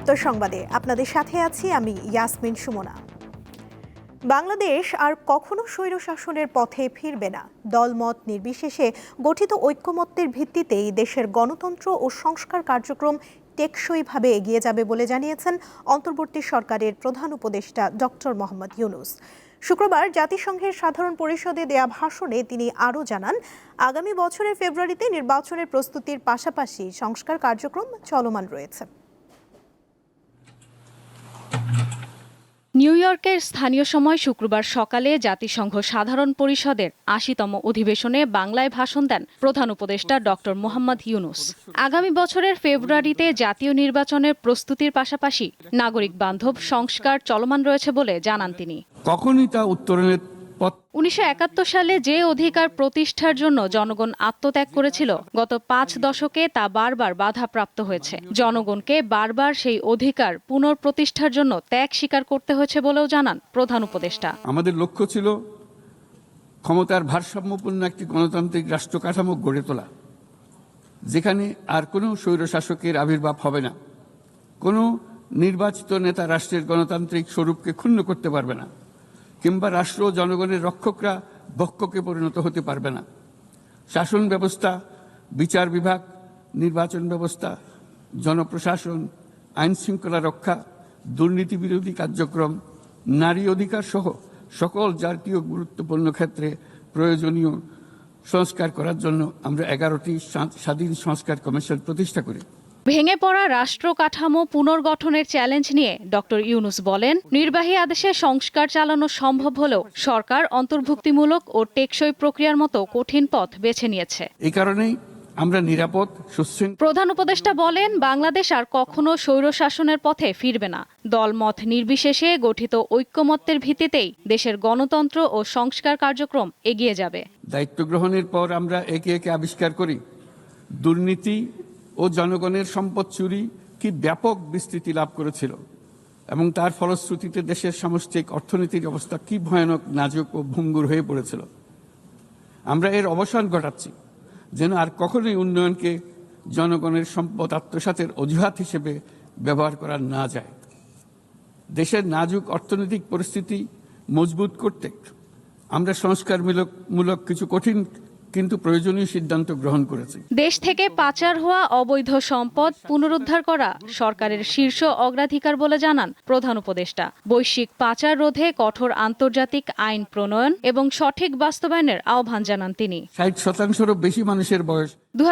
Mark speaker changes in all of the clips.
Speaker 1: উত্তর সংবাদে আপনাদের সাথে আছি আমি ইয়াসমিন সুমনা বাংলাদেশ আর কখনো স্বৈরশাসনের পথে ফিরবে না দলমত নির্বিশেষে গঠিত ঐক্যমত্যের ভিত্তিতেই দেশের গণতন্ত্র ও সংস্কার কার্যক্রম টেকসইভাবে এগিয়ে যাবে বলে জানিয়েছেন অন্তর্বর্তী সরকারের প্রধান উপদেষ্টা ডক্টর মোহাম্মদ ইউনুস শুক্রবার জাতিসংঘের সাধারণ পরিষদে দেয়া ভাষণে তিনি আরও জানান আগামী বছরের ফেব্রুয়ারিতে নির্বাচনের প্রস্তুতির পাশাপাশি সংস্কার কার্যক্রম চলমান রয়েছে নিউ ইয়র্কের স্থানীয় সময় শুক্রবার সকালে জাতিসংঘ সাধারণ পরিষদের আশিতম অধিবেশনে বাংলায় ভাষণ দেন প্রধান উপদেষ্টা ডক্টর মোহাম্মদ ইউনুস আগামী বছরের ফেব্রুয়ারিতে জাতীয় নির্বাচনের প্রস্তুতির পাশাপাশি নাগরিক বান্ধব সংস্কার চলমান রয়েছে বলে জানান তিনি কখনই তা উত্তরণের
Speaker 2: উনিশশো সালে যে অধিকার প্রতিষ্ঠার জন্য জনগণ আত্মত্যাগ করেছিল গত পাঁচ দশকে তা বারবার বাধাপ্রাপ্ত হয়েছে জনগণকে বারবার সেই অধিকার পুনঃপ্রতিষ্ঠার জন্য ত্যাগ স্বীকার করতে হয়েছে বলেও জানান প্রধান উপদেষ্টা
Speaker 1: আমাদের লক্ষ্য ছিল ক্ষমতার ভারসাম্যপূর্ণ একটি গণতান্ত্রিক রাষ্ট্র কাঠামো গড়ে তোলা যেখানে আর কোনো স্বৈরশাসকের আবির্ভাব হবে না কোনো নির্বাচিত নেতা রাষ্ট্রের গণতান্ত্রিক স্বরূপকে ক্ষুণ্ণ করতে পারবে না কিংবা রাষ্ট্র জনগণের রক্ষকরা বক্ষকে পরিণত হতে পারবে না শাসন ব্যবস্থা বিচার বিভাগ নির্বাচন ব্যবস্থা জনপ্রশাসন আইন শৃঙ্খলা রক্ষা দুর্নীতি বিরোধী কার্যক্রম নারী অধিকার সহ সকল জাতীয় গুরুত্বপূর্ণ ক্ষেত্রে প্রয়োজনীয় সংস্কার করার জন্য আমরা এগারোটি স্বাধীন সংস্কার কমিশন প্রতিষ্ঠা করি ভেঙে পড়া রাষ্ট্র কাঠামো পুনর্গঠনের চ্যালেঞ্জ নিয়ে ডক্টর ইউনুস বলেন নির্বাহী আদেশে সংস্কার চালানো সম্ভব হলেও সরকার অন্তর্ভুক্তিমূলক ও টেকসই প্রক্রিয়ার মতো কঠিন পথ বেছে নিয়েছে এই কারণেই আমরা নিরাপদ
Speaker 2: প্রধান উপদেষ্টা বলেন বাংলাদেশ আর কখনো স্বৈরশাসনের পথে ফিরবে না দলমত নির্বিশেষে গঠিত ঐক্যমত্যের ভিত্তিতেই দেশের গণতন্ত্র ও সংস্কার কার্যক্রম এগিয়ে যাবে
Speaker 1: দায়িত্ব গ্রহণের পর আমরা একে একে আবিষ্কার করি দুর্নীতি ও জনগণের সম্পদ চুরি কি ব্যাপক বিস্তৃতি লাভ করেছিল এবং তার ফলশ্রুতিতে দেশের সামষ্টিক অর্থনীতির অবস্থা কি ভয়ানক নাজুক ও ভঙ্গুর হয়ে পড়েছিল আমরা এর অবসান ঘটাচ্ছি যেন আর কখনোই উন্নয়নকে জনগণের সম্পদ আত্মসাতের অজুহাত হিসেবে ব্যবহার করা না যায় দেশের নাজুক অর্থনৈতিক পরিস্থিতি মজবুত করতে আমরা সংস্কারমূলক মূলক কিছু কঠিন কিন্তু প্রয়োজনীয় সিদ্ধান্ত গ্রহণ করেছে দেশ থেকে পাচার হওয়া অবৈধ সম্পদ পুনরুদ্ধার করা সরকারের শীর্ষ অগ্রাধিকার বলে জানান প্রধান উপদেষ্টা বৈশ্বিক পাচার রোধে কঠোর আন্তর্জাতিক আইন প্রণয়ন এবং সঠিক বাস্তবায়নের আহ্বান জানান তিনি ষাট শতাংশেরও বেশি মানুষের বয়স দু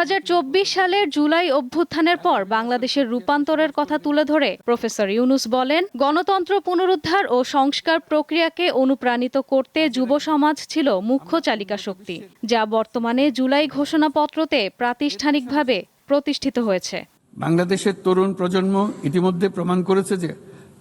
Speaker 1: সালের জুলাই অভ্যুত্থানের পর বাংলাদেশের রূপান্তরের কথা তুলে ধরে প্রফেসর ইউনুস বলেন গণতন্ত্র পুনরুদ্ধার ও সংস্কার প্রক্রিয়াকে অনুপ্রাণিত করতে যুব সমাজ ছিল মুখ্য চালিকা শক্তি যা বর্তমানে জুলাই ঘোষণাপত্রতে প্রাতিষ্ঠানিকভাবে প্রতিষ্ঠিত হয়েছে বাংলাদেশের তরুণ প্রজন্ম ইতিমধ্যে প্রমাণ করেছে যে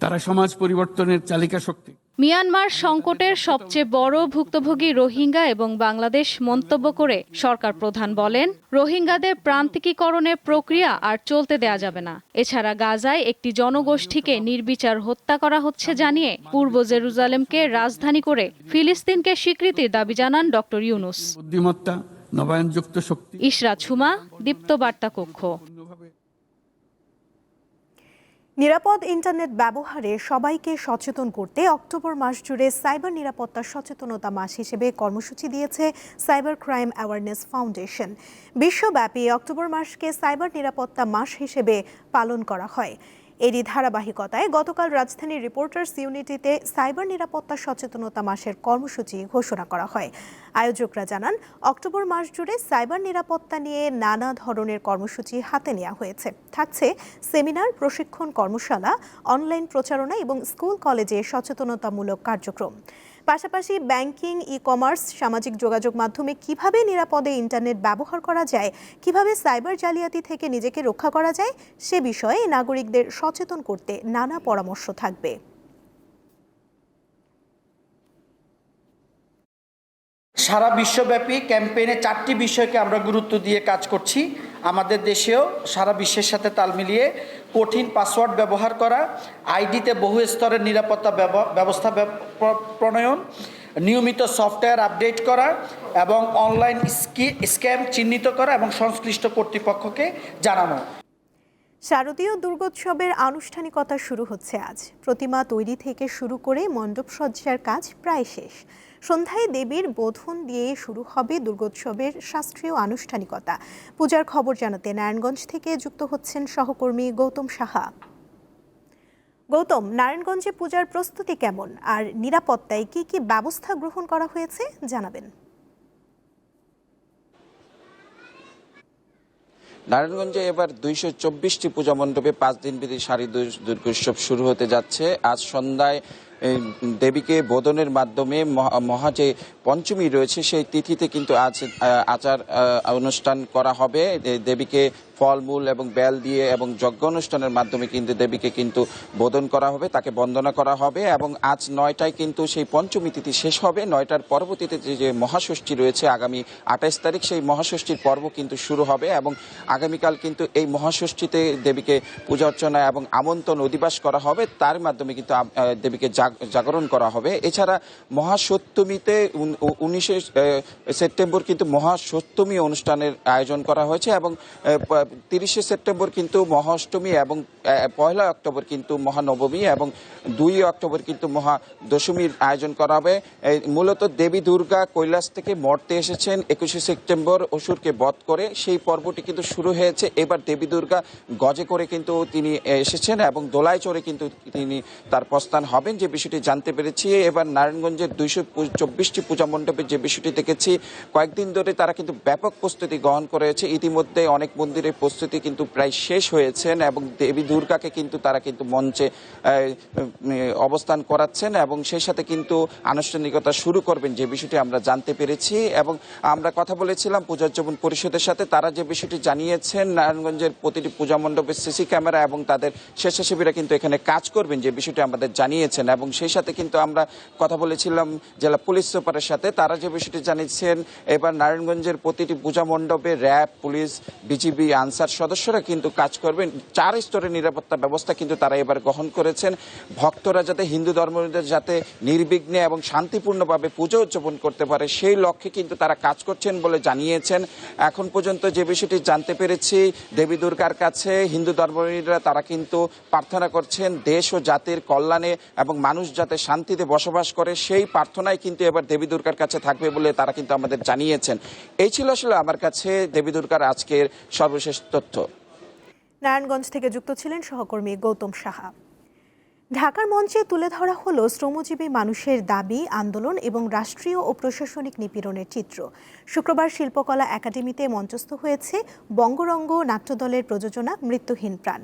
Speaker 1: তারা সমাজ পরিবর্তনের চালিকা শক্তি মিয়ানমার সংকটের সবচেয়ে বড় ভুক্তভোগী রোহিঙ্গা এবং বাংলাদেশ মন্তব্য করে সরকার প্রধান বলেন রোহিঙ্গাদের প্রান্তিকীকরণের প্রক্রিয়া আর চলতে দেয়া যাবে না এছাড়া গাজায় একটি জনগোষ্ঠীকে নির্বিচার হত্যা করা হচ্ছে জানিয়ে পূর্ব জেরুজালেমকে রাজধানী করে ফিলিস্তিনকে স্বীকৃতির দাবি জানান ডক্টর ইউনুস ইশরা ছুমা দীপ্ত বার্তা কক্ষ নিরাপদ ইন্টারনেট ব্যবহারে সবাইকে সচেতন করতে অক্টোবর মাস জুড়ে সাইবার নিরাপত্তা সচেতনতা মাস হিসেবে কর্মসূচি দিয়েছে সাইবার ক্রাইম অ্যাওয়ারনেস ফাউন্ডেশন বিশ্বব্যাপী অক্টোবর মাসকে সাইবার নিরাপত্তা মাস হিসেবে পালন করা হয় এরই ধারাবাহিকতায় গতকাল রাজধানীর রিপোর্টার্স ইউনিটিতে সাইবার নিরাপত্তা সচেতনতা মাসের কর্মসূচি ঘোষণা করা হয় আয়োজকরা জানান অক্টোবর মাস জুড়ে সাইবার নিরাপত্তা নিয়ে নানা ধরনের কর্মসূচি হাতে নেওয়া হয়েছে থাকছে সেমিনার প্রশিক্ষণ কর্মশালা অনলাইন প্রচারণা এবং স্কুল কলেজে সচেতনতামূলক কার্যক্রম পাশাপাশি ব্যাংকিং ই কমার্স সামাজিক যোগাযোগ মাধ্যমে কিভাবে নিরাপদে ইন্টারনেট ব্যবহার করা যায় কিভাবে সাইবার জালিয়াতি থেকে নিজেকে রক্ষা করা যায় সে বিষয়ে নাগরিকদের সচেতন করতে নানা পরামর্শ থাকবে সারা বিশ্বব্যাপী ক্যাম্পেইনে চারটি বিষয়কে আমরা গুরুত্ব দিয়ে কাজ করছি আমাদের দেশেও সারা বিশ্বের সাথে তাল মিলিয়ে কঠিন পাসওয়ার্ড ব্যবহার করা আইডিতে বহু স্তরের নিরাপত্তা ব্যবস্থা প্রণয়ন নিয়মিত সফটওয়্যার আপডেট করা এবং অনলাইন স্ক্যাম চিহ্নিত করা এবং সংশ্লিষ্ট কর্তৃপক্ষকে জানানো শারদীয় দুর্গোৎসবের আনুষ্ঠানিকতা শুরু হচ্ছে আজ প্রতিমা তৈরি থেকে শুরু করে মণ্ডপসজ্জার কাজ প্রায় শেষ সন্ধ্যায় দেবীর বোধন দিয়ে শুরু হবে দুর্গোৎসবের শাস্ত্রীয় আনুষ্ঠানিকতা পূজার খবর জানাতে নারায়ণগঞ্জ থেকে যুক্ত হচ্ছেন সহকর্মী গৌতম সাহা গৌতম নারায়ণগঞ্জে পূজার প্রস্তুতি কেমন আর নিরাপত্তায় কি কি ব্যবস্থা গ্রহণ করা হয়েছে জানাবেন
Speaker 3: নারায়ণগঞ্জে এবার দুইশো চব্বিশটি পূজা মণ্ডপে পাঁচ দিন বিধি সারি দুর্গোৎসব শুরু হতে যাচ্ছে আজ সন্ধ্যায় দেবীকে বোধনের মাধ্যমে মহা যে পঞ্চমী রয়েছে সেই তিথিতে কিন্তু আজ আচার অনুষ্ঠান করা হবে দেবীকে ফলমূল এবং বেল দিয়ে এবং যজ্ঞ অনুষ্ঠানের মাধ্যমে কিন্তু দেবীকে কিন্তু বোধন করা হবে তাকে বন্দনা করা হবে এবং আজ নয়টায় কিন্তু সেই পঞ্চমী তিথি শেষ হবে নয়টার পরবর্তীতে যে মহাষষ্ঠী রয়েছে আগামী আঠাইশ তারিখ সেই মহাষষ্ঠীর পর্ব কিন্তু শুরু হবে এবং আগামীকাল কিন্তু এই মহাষষ্ঠীতে দেবীকে পূজা অর্চনা এবং আমন্ত্রণ অধিবাস করা হবে তার মাধ্যমে কিন্তু দেবীকে জাগরণ করা হবে এছাড়া মহাসপ্তমীতে উনিশে সেপ্টেম্বর কিন্তু মহাসপ্তমী অনুষ্ঠানের আয়োজন করা হয়েছে এবং তিরিশে সেপ্টেম্বর কিন্তু মহাষ্টমী এবং পয়লা অক্টোবর কিন্তু মহানবমী এবং দুই অক্টোবর কিন্তু মহা দশমীর আয়োজন করা হবে মূলত দেবী দুর্গা কৈলাস থেকে মর্তে এসেছেন একুশে সেপ্টেম্বর অসুরকে বধ করে সেই পর্বটি কিন্তু শুরু হয়েছে এবার দেবী দুর্গা গজে করে কিন্তু তিনি এসেছেন এবং দোলায় চড়ে কিন্তু তিনি তার প্রস্থান হবেন যে বিষয়টি জানতে পেরেছি এবার নারায়ণগঞ্জের দুইশো চব্বিশটি পূজা মণ্ডপে যে বিষয়টি দেখেছি কয়েকদিন ধরে তারা কিন্তু ব্যাপক প্রস্তুতি গ্রহণ করেছে ইতিমধ্যে অনেক মন্দিরে প্রস্তুতি কিন্তু প্রায় শেষ হয়েছেন এবং দেবী দুর্গাকে কিন্তু তারা কিন্তু মঞ্চে অবস্থান করাচ্ছেন এবং সেই সাথে কিন্তু আনুষ্ঠানিকতা শুরু করবেন যে বিষয়টি আমরা জানতে পেরেছি এবং আমরা কথা বলেছিলাম জীবন পরিষদের সাথে তারা যে বিষয়টি জানিয়েছেন নারায়ণগঞ্জের প্রতিটি পূজা মণ্ডপে সিসি ক্যামেরা এবং তাদের স্বেচ্ছাসেবীরা কিন্তু এখানে কাজ করবেন যে বিষয়টি আমাদের জানিয়েছেন এবং সেই সাথে কিন্তু আমরা কথা বলেছিলাম জেলা পুলিশ সুপারের সাথে তারা যে বিষয়টি জানিয়েছেন এবার নারায়ণগঞ্জের প্রতিটি পূজা মণ্ডপে র্যাব পুলিশ বিজিবি আনসার সদস্যরা কিন্তু কাজ করবেন চার স্তরের নিরাপত্তা ব্যবস্থা কিন্তু তারা এবার গ্রহণ করেছেন ভক্তরা যাতে হিন্দু ধর্মীয়দের যাতে নির্বিঘ্নে এবং শান্তিপূর্ণভাবে পুজো উদযাপন করতে পারে সেই লক্ষ্যে কিন্তু তারা কাজ করছেন বলে জানিয়েছেন এখন পর্যন্ত যে বিষয়টি জানতে পেরেছি দেবী দুর্গার কাছে হিন্দু ধর্মীয়রা তারা কিন্তু প্রার্থনা করছেন দেশ ও জাতির কল্যাণে এবং মানুষ যাতে শান্তিতে বসবাস করে সেই প্রার্থনাই কিন্তু এবার দেবী দুর্গার কাছে থাকবে বলে তারা কিন্তু আমাদের জানিয়েছেন এই ছিল আসলে আমার কাছে দেবী দুর্গার আজকের সর্বশেষ সর্বশেষ তথ্য নারায়ণগঞ্জ থেকে যুক্ত ছিলেন সহকর্মী গৌতম সাহা ঢাকার মঞ্চে তুলে ধরা হলো শ্রমজীবী মানুষের দাবি আন্দোলন এবং রাষ্ট্রীয় ও প্রশাসনিক নিপীড়নের চিত্র শুক্রবার শিল্পকলা একাডেমিতে মঞ্চস্থ হয়েছে বঙ্গরঙ্গ নাট্যদলের প্রযোজনা মৃত্যুহীন প্রাণ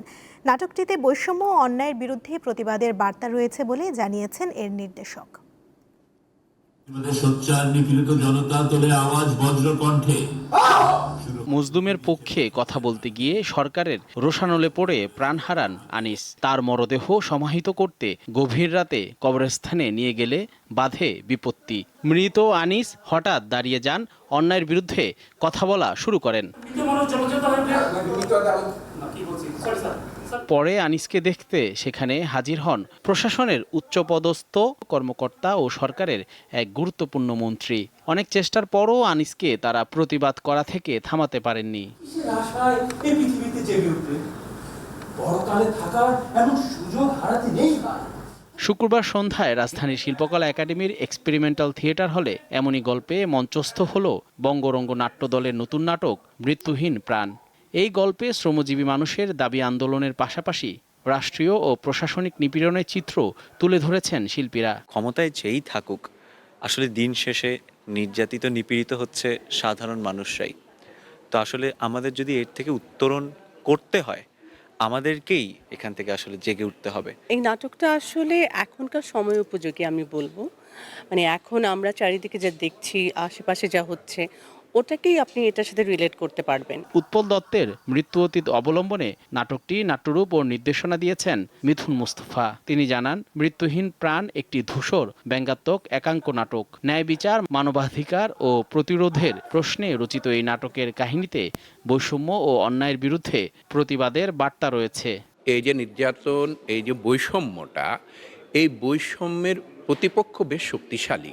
Speaker 3: নাটকটিতে বৈষম্য ও অন্যায়ের বিরুদ্ধে প্রতিবাদের বার্তা রয়েছে বলে জানিয়েছেন এর নির্দেশক
Speaker 4: সোচ্চার নিপীড়িত জনতা তোলে আওয়াজ বজ্রকণ্ঠে মজদুমের পক্ষে কথা বলতে গিয়ে সরকারের রোষানলে পড়ে প্রাণ হারান আনিস তার মরদেহ সমাহিত করতে গভীর রাতে কবরস্থানে নিয়ে গেলে বাধে বিপত্তি মৃত আনিস হঠাৎ দাঁড়িয়ে যান অন্যায়ের বিরুদ্ধে কথা বলা শুরু করেন পরে আনিসকে দেখতে সেখানে হাজির হন প্রশাসনের উচ্চপদস্থ কর্মকর্তা ও সরকারের এক গুরুত্বপূর্ণ মন্ত্রী অনেক চেষ্টার পরও আনিসকে তারা প্রতিবাদ করা থেকে থামাতে
Speaker 5: পারেননি শুক্রবার সন্ধ্যায় রাজধানীর শিল্পকলা একাডেমির এক্সপেরিমেন্টাল থিয়েটার হলে এমনই গল্পে মঞ্চস্থ হল বঙ্গরঙ্গ নাট্য দলের নতুন নাটক মৃত্যুহীন প্রাণ এই গল্পে শ্রমজীবী মানুষের দাবি আন্দোলনের পাশাপাশি রাষ্ট্রীয় ও প্রশাসনিক নিপীড়নের চিত্র তুলে ধরেছেন
Speaker 6: শিল্পীরা ক্ষমতায় যেই থাকুক আসলে দিন শেষে নির্যাতিত নিপীড়িত হচ্ছে সাধারণ মানুষরাই তো আসলে আমাদের যদি এর থেকে উত্তরণ করতে হয় আমাদেরকেই এখান থেকে আসলে জেগে উঠতে হবে
Speaker 7: এই নাটকটা আসলে এখনকার সময় উপযোগী আমি বলবো মানে এখন আমরা চারিদিকে যা দেখছি আশেপাশে যা হচ্ছে ওটাকেই আপনি এটার সাথে রিলেট করতে পারবেন উৎপল দত্তের মৃত্যু অতীত অবলম্বনে নাটকটি নাট্যরূপ ও নির্দেশনা দিয়েছেন মিথুন মুস্তফা তিনি জানান মৃত্যুহীন প্রাণ একটি ধূসর ব্যঙ্গাত্মক একাঙ্ক নাটক ন্যায় বিচার মানবাধিকার ও প্রতিরোধের প্রশ্নে রচিত এই নাটকের কাহিনীতে বৈষম্য ও অন্যায়ের বিরুদ্ধে প্রতিবাদের বার্তা রয়েছে
Speaker 8: এই যে নির্যাতন এই যে বৈষম্যটা এই বৈষম্যের প্রতিপক্ষ বেশ শক্তিশালী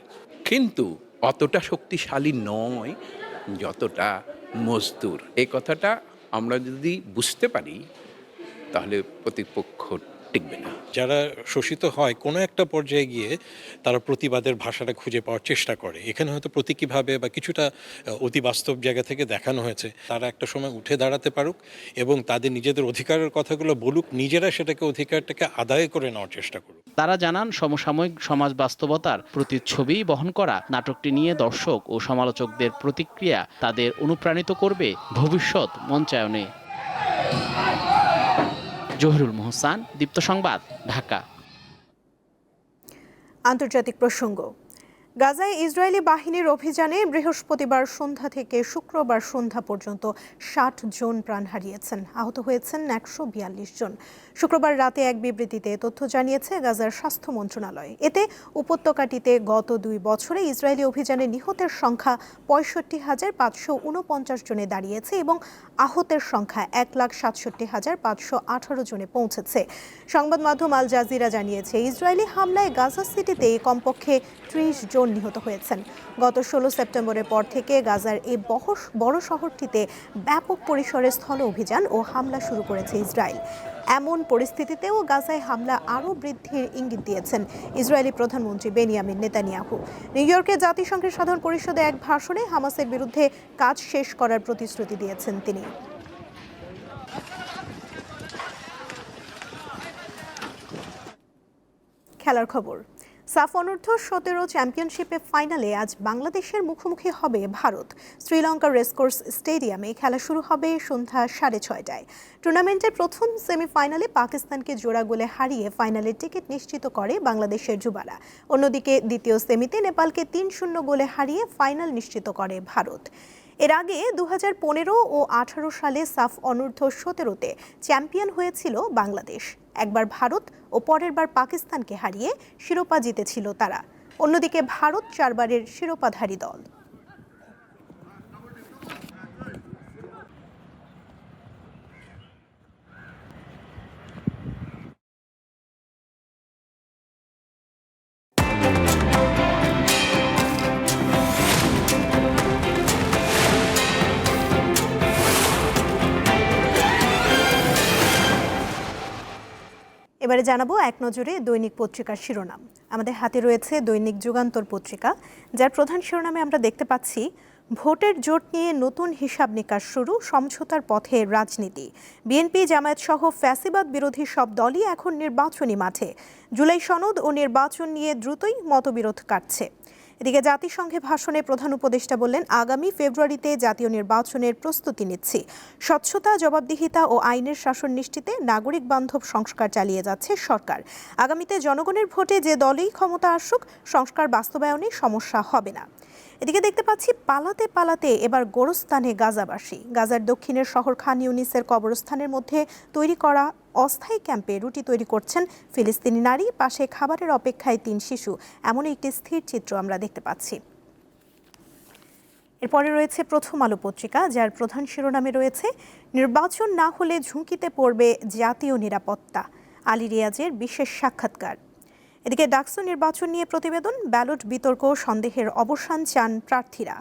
Speaker 8: কিন্তু অতটা শক্তিশালী নয় যতটা মজদুর এই কথাটা আমরা যদি বুঝতে পারি তাহলে প্রতিপক্ষ টিকবে না
Speaker 9: যারা শোষিত হয় কোনো একটা পর্যায়ে গিয়ে তারা প্রতিবাদের ভাষাটা খুঁজে পাওয়ার চেষ্টা করে এখানে হয়তো প্রতীকীভাবে বা কিছুটা অতি বাস্তব জায়গা থেকে দেখানো হয়েছে তারা একটা সময় উঠে দাঁড়াতে পারুক এবং তাদের নিজেদের অধিকারের কথাগুলো বলুক নিজেরা সেটাকে অধিকারটাকে আদায় করে নেওয়ার চেষ্টা করুক তারা জানান সমসাময়িক সমাজ বাস্তবতার প্রতিচ্ছবি বহন করা নাটকটি নিয়ে দর্শক ও সমালোচকদের প্রতিক্রিয়া তাদের অনুপ্রাণিত করবে ভবিষ্যৎ মঞ্চায়নে জহিরুল মোহসান দীপ্ত সংবাদ ঢাকা আন্তর্জাতিক প্রসঙ্গ গাজায় ইসরায়েলি বাহিনীর অভিযানে বৃহস্পতিবার সন্ধ্যা থেকে শুক্রবার সন্ধ্যা পর্যন্ত ষাট জন প্রাণ হারিয়েছেন আহত হয়েছেন একশো বিয়াল্লিশ জন শুক্রবার রাতে এক বিবৃতিতে তথ্য জানিয়েছে গাজার স্বাস্থ্য মন্ত্রণালয় এতে উপত্যকাটিতে গত দুই বছরে ইসরায়েলি অভিযানে নিহতের সংখ্যা পঁয়ষট্টি হাজার পাঁচশো উনপঞ্চাশ জনে দাঁড়িয়েছে এবং আহতের সংখ্যা এক লাখ সাতষট্টি হাজার পাঁচশো আঠারো জনে পৌঁছেছে সংবাদ মাধ্যম আল জাজিরা জানিয়েছে ইসরায়েলি হামলায় গাজা সিটিতে কমপক্ষে ত্রিশ জন জন নিহত হয়েছেন গত ষোলো সেপ্টেম্বরের পর থেকে গাজার এই বড় শহরটিতে ব্যাপক পরিসরে স্থল অভিযান ও হামলা শুরু করেছে ইসরায়েল এমন পরিস্থিতিতেও গাজায় হামলা আরও বৃদ্ধির ইঙ্গিত দিয়েছেন ইসরায়েলি প্রধানমন্ত্রী বেনিয়ামিন নেতানিয়াহু নিউ ইয়র্কে জাতিসংঘের সাধারণ পরিষদে এক ভাষণে হামাসের বিরুদ্ধে কাজ শেষ করার প্রতিশ্রুতি দিয়েছেন তিনি খেলার খবর সাফ অনূর্ধ্ব সতেরো চ্যাম্পিয়নশিপে ফাইনালে আজ বাংলাদেশের মুখোমুখি হবে ভারত শ্রীলঙ্কার রেসকোর্স স্টেডিয়ামে খেলা শুরু হবে সন্ধ্যা সাড়ে ছয়টায় টুর্নামেন্টের প্রথম সেমিফাইনালে পাকিস্তানকে জোড়া গোলে হারিয়ে ফাইনালের টিকিট নিশ্চিত করে বাংলাদেশের যুবারা অন্যদিকে দ্বিতীয় সেমিতে নেপালকে তিন শূন্য গোলে হারিয়ে ফাইনাল নিশ্চিত করে ভারত এর আগে দু হাজার ও আঠারো সালে সাফ অনূর্ধ্ব সতেরোতে চ্যাম্পিয়ন হয়েছিল বাংলাদেশ একবার ভারত ও পরের বার পাকিস্তানকে হারিয়ে শিরোপা জিতেছিল তারা অন্যদিকে ভারত চারবারের শিরোপাধারী দল এবারে জানাবো এক নজরে দৈনিক পত্রিকার শিরোনাম আমাদের হাতে রয়েছে দৈনিক যুগান্তর পত্রিকা যার প্রধান শিরোনামে আমরা দেখতে পাচ্ছি ভোটের জোট নিয়ে নতুন হিসাব নিকাশ শুরু সমঝোতার পথে রাজনীতি বিএনপি জামায়াত সহ ফ্যাসিবাদ বিরোধী সব দলই এখন নির্বাচনী মাঠে জুলাই সনদ ও নির্বাচন নিয়ে দ্রুতই মতবিরোধ কাটছে এদিকে জাতিসংঘে ভাষণে প্রধান উপদেষ্টা বললেন আগামী ফেব্রুয়ারিতে জাতীয় নির্বাচনের প্রস্তুতি নিচ্ছি স্বচ্ছতা জবাবদিহিতা ও আইনের শাসন নিশ্চিতে নাগরিক বান্ধব সংস্কার চালিয়ে যাচ্ছে সরকার আগামীতে জনগণের ভোটে যে দলেই ক্ষমতা আসুক সংস্কার বাস্তবায়নে সমস্যা হবে না এদিকে দেখতে পাচ্ছি পালাতে পালাতে এবার গোরস্তানে গাজাবাসী গাজার দক্ষিণের শহর খান ইউনিসের কবরস্থানের মধ্যে তৈরি করা অস্থায়ী ক্যাম্পে রুটি তৈরি করছেন ফিলিস্তিনি নারী পাশে খাবারের অপেক্ষায় তিন শিশু এমন একটি স্থির চিত্র আমরা দেখতে পাচ্ছি এরপরে রয়েছে প্রথম আলো পত্রিকা যার প্রধান শিরোনামে রয়েছে নির্বাচন না হলে ঝুঁকিতে পড়বে জাতীয় নিরাপত্তা আলী রিয়াজের বিশেষ সাক্ষাৎকার এদিকে ডাকসু নির্বাচন নিয়ে প্রতিবেদন ব্যালট বিতর্ক সন্দেহের অবসান চান প্রার্থীরা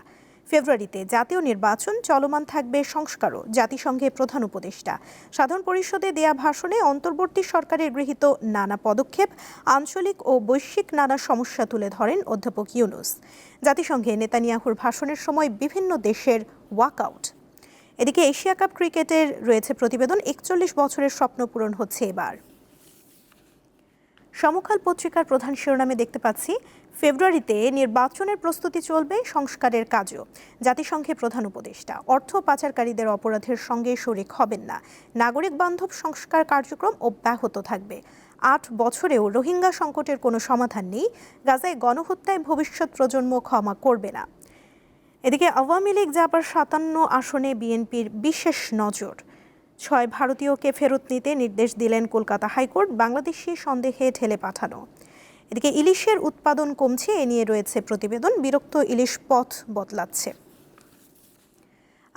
Speaker 9: ফেব্রুয়ারিতে জাতীয় নির্বাচন চলমান থাকবে সংস্কারও জাতিসংঘে প্রধান উপদেষ্টা সাধারণ পরিষদে দেয়া ভাষণে অন্তর্বর্তী সরকারের গৃহীত নানা পদক্ষেপ আঞ্চলিক ও বৈশ্বিক নানা সমস্যা তুলে ধরেন অধ্যাপক ইউনুস জাতিসংঘে নেতানিয়াহুর ভাষণের সময় বিভিন্ন দেশের ওয়াকআউট এদিকে এশিয়া কাপ ক্রিকেটের রয়েছে প্রতিবেদন একচল্লিশ বছরের স্বপ্ন পূরণ হচ্ছে এবার সমকাল পত্রিকার প্রধান শিরোনামে দেখতে পাচ্ছি ফেব্রুয়ারিতে নির্বাচনের প্রস্তুতি চলবে সংস্কারের কাজও জাতিসংঘে প্রধান উপদেষ্টা অর্থ পাচারকারীদের অপরাধের সঙ্গে শরিক হবেন না নাগরিক বান্ধব সংস্কার কার্যক্রম অব্যাহত থাকবে আট বছরেও রোহিঙ্গা সংকটের কোনো সমাধান নেই গাজায় গণহত্যায় ভবিষ্যৎ প্রজন্ম ক্ষমা করবে না এদিকে আওয়ামী লীগ যাবার সাতান্ন আসনে বিএনপির বিশেষ নজর ছয় ভারতীয়কে ফেরত নিতে নির্দেশ দিলেন কলকাতা হাইকোর্ট বাংলাদেশি সন্দেহে ঠেলে পাঠানো এদিকে ইলিশের উৎপাদন কমছে এ নিয়ে রয়েছে প্রতিবেদন বিরক্ত ইলিশ পথ বদলাচ্ছে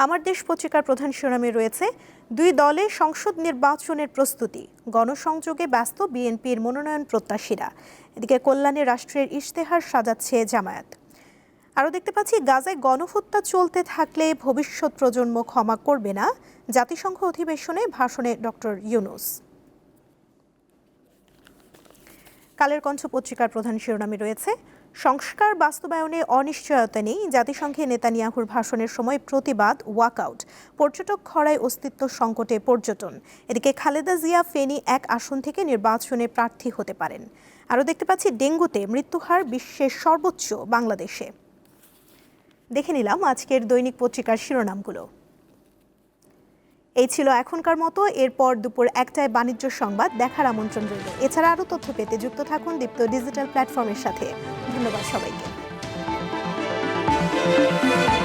Speaker 9: আমার দেশ পত্রিকার প্রধান শিরোনামে রয়েছে দুই দলে সংসদ নির্বাচনের প্রস্তুতি গণসংযোগে ব্যস্ত বিএনপির মনোনয়ন প্রত্যাশীরা এদিকে কল্যাণে রাষ্ট্রের ইশতেহার সাজাচ্ছে জামায়াত আরও দেখতে পাচ্ছি গাজায় গণহত্যা চলতে থাকলে ভবিষ্যৎ প্রজন্ম ক্ষমা করবে না জাতিসংঘ অধিবেশনে ভাষণে ডক্টর ইউনুস কালের কণ্ঠ পত্রিকার প্রধান শিরোনামে রয়েছে সংস্কার বাস্তবায়নে অনিশ্চয়তা নেই জাতিসংঘে নেতানিয়াহুর ভাষণের সময় প্রতিবাদ ওয়াকআউট পর্যটক খরায় অস্তিত্ব সংকটে পর্যটন এদিকে খালেদা জিয়া ফেনী এক আসন থেকে নির্বাচনে প্রার্থী হতে পারেন আরও দেখতে পাচ্ছি ডেঙ্গুতে মৃত্যুহার বিশ্বের সর্বোচ্চ বাংলাদেশে দেখে নিলাম আজকের দৈনিক পত্রিকার শিরোনামগুলো এই ছিল এখনকার মতো এরপর দুপুর একটায় বাণিজ্য সংবাদ দেখার আমন্ত্রণ রইল এছাড়া আরও তথ্য পেতে যুক্ত থাকুন দীপ্ত ডিজিটাল প্ল্যাটফর্মের সাথে ধন্যবাদ সবাইকে